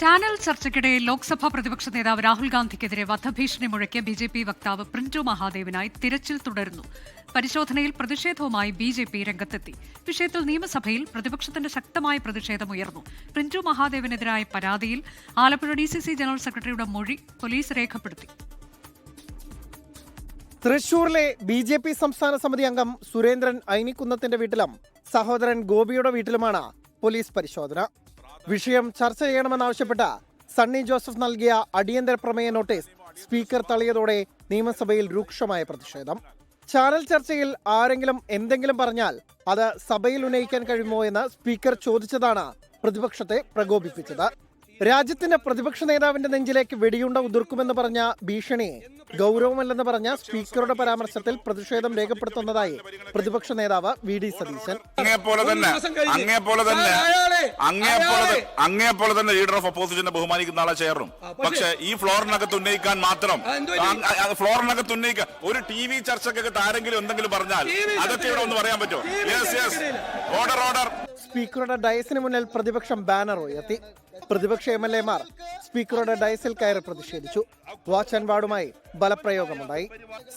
Channel ചർച്ചയ്ക്കിടെ ലോക്സഭാ പ്രതിപക്ഷ നേതാവ് രാഹുൽ ഗാന്ധിക്കെതിരെ വധഭീഷണി മുഴക്കിയ ബി ജെ പി വക്താവ് പ്രിന്റു മഹാദേവിനായി തിരച്ചിൽ തുടരുന്നു. പരിശോധനയിൽ പ്രതിഷേധവുമായി ബി ജെ പി രംഗത്തെത്തി. വിഷയത്തിൽ നിയമസഭയിൽ പ്രതിപക്ഷത്തിന്റെ ശക്തമായ പ്രതിഷേധമുയർന്നു പ്രിന്റു മഹാദേവനെതിരായ പരാതിയിൽ Alappuzha D C C general സെക്രട്ടറിയുടെ മൊഴി പോലീസ് രേഖപ്പെടുത്തി. തൃശൂരിലെ ബി ജെ പി സംസ്ഥാന സമിതി അംഗം സുരേന്ദ്രൻ ഐനിക്കുന്നത്തിന്റെ വീട്ടിലും സഹോദരൻ ഗോപിയുടെ വീട്ടിലുമാണ് പോലീസ് പരിശോധന. വിഷയം ചർച്ച ചെയ്യണമെന്നാവശ്യപ്പെട്ട് സണ്ണി ജോസഫ് നൽകിയ അടിയന്തര പ്രമേയ നോട്ടീസ് സ്പീക്കർ തള്ളിയതോടെ നിയമസഭയിൽ രൂക്ഷമായ പ്രതിഷേധം. ചാനൽ ചർച്ചയിൽ ആരെങ്കിലും എന്തെങ്കിലും പറഞ്ഞാൽ അത് സഭയിൽ ഉന്നയിക്കാൻ കഴിയുമോ എന്ന് സ്പീക്കർ ചോദിച്ചതാണ് പ്രതിപക്ഷത്തെ പ്രകോപിപ്പിച്ചത്. രാജ്യത്തിന്റെ പ്രതിപക്ഷ നേതാവിന്റെ നെഞ്ചിലേക്ക് വെടിയുണ്ട ഉതിർക്കുമെന്ന് പറഞ്ഞ ഭീഷണി ഗൗരവമല്ലെന്ന് പറഞ്ഞ സ്പീക്കറുടെ പരാമർശത്തിൽ പ്രതിഷേധം രേഖപ്പെടുത്തുന്നതായി പ്രതിപക്ഷ നേതാവ് വി ഡി സതീശൻ. അങ്ങേപ്പോലെ തന്നെ അങ്ങേപ്പോലെ തന്നെ അങ്ങേപ്പോലെ അങ്ങേപ്പോലെ തന്നെ ലീഡർ ഓഫ് ഓപ്പോസിഷനെ ബഹുമാനിക്കുന്ന ആളെ ചേർന്നു പക്ഷെ ഈ ഫ്ലോറിനകത്ത് ഉന്നയിക്കാൻ മാത്രം ഫ്ലോറിനകത്ത് ഉന്നയിക്കാൻ ഒരു ടി വി ചർച്ചക്കകത്ത് ആരെങ്കിലും എന്തെങ്കിലും പറഞ്ഞാൽ അതൊക്കെ ഇവിടെ ഒന്ന് പറയാൻ പറ്റുമോ? യെസ് യെസ് ഓർഡർ ഓർഡർ സ്പീക്കറുടെ ഡയസിന് മുന്നിൽ പ്രതിപക്ഷം ബാനർ ഉയർത്തി. പ്രതിപക്ഷ എം എൽ എമാർ സ്പീക്കറുടെ ഡയസിൽ കയറി പ്രതിഷേധിച്ചു. വാച്ച് ആൻഡ് വാർഡുമായി ബലപ്രയോഗമുണ്ടായി.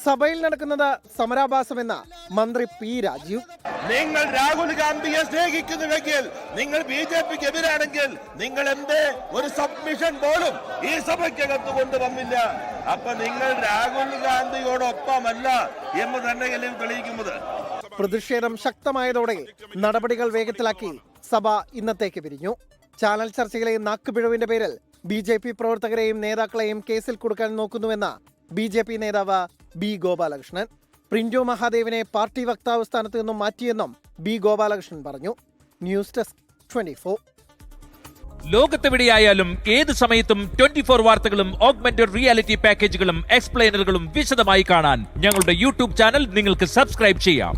സഭയിൽ നടക്കുന്നത് സമരാഭാസമെന്ന മന്ത്രി പി രാജീവ്. നിങ്ങൾ രാഹുൽ ഗാന്ധിയെ സ്നേഹിക്കുന്നുവെങ്കിൽ നിങ്ങൾ ബി ജെ പിക്ക് എതിരാണെങ്കിൽ നിങ്ങൾ എന്തേ ഒരു സബ്മിഷൻ പോലും ഈ സഭയ്ക്കകത്ത് കൊണ്ടുവന്നില്ല. അപ്പൊ നിങ്ങൾ രാഹുൽ ഗാന്ധിയോടൊപ്പമല്ല എന്ന് തന്നെയല്ലേ തെളിയിക്കുന്നത്? പ്രതിഷേധം ശക്തമായതോടെ നടപടികൾ വേഗത്തിലാക്കി സഭ ഇന്നത്തേക്ക് പിരിഞ്ഞു. ചാനൽ ചർച്ചയിലെ നാക്കുപിഴവിന്റെ പേരിൽ ബി ജെ പി പ്രവർത്തകരെയും നേതാക്കളെയും കേസിൽ കൊടുക്കാൻ നോക്കുന്നുവെന്ന ബി ജെ പി നേതാവ് ബി ഗോപാലകൃഷ്ണൻ. പ്രിന്റു മഹാദേവിനെ പാർട്ടി വക്താവ് സ്ഥാനത്ത് നിന്നും മാറ്റിയെന്നും ബി ഗോപാലകൃഷ്ണൻ പറഞ്ഞു. News desk twenty four. ലോകത്തെവിടെയായാലും ഏത് സമയത്തും ട്വന്റി ഫോർ വാർത്തകളും ഓഗ്മെന്റഡ് റിയാലിറ്റി പാക്കേജുകളും എക്സ്പ്ലെയിനറുകളും വിശദമായി കാണാൻ ഞങ്ങളുടെ യൂട്യൂബ് ചാനൽ നിങ്ങൾക്ക് സബ്സ്ക്രൈബ് ചെയ്യാം.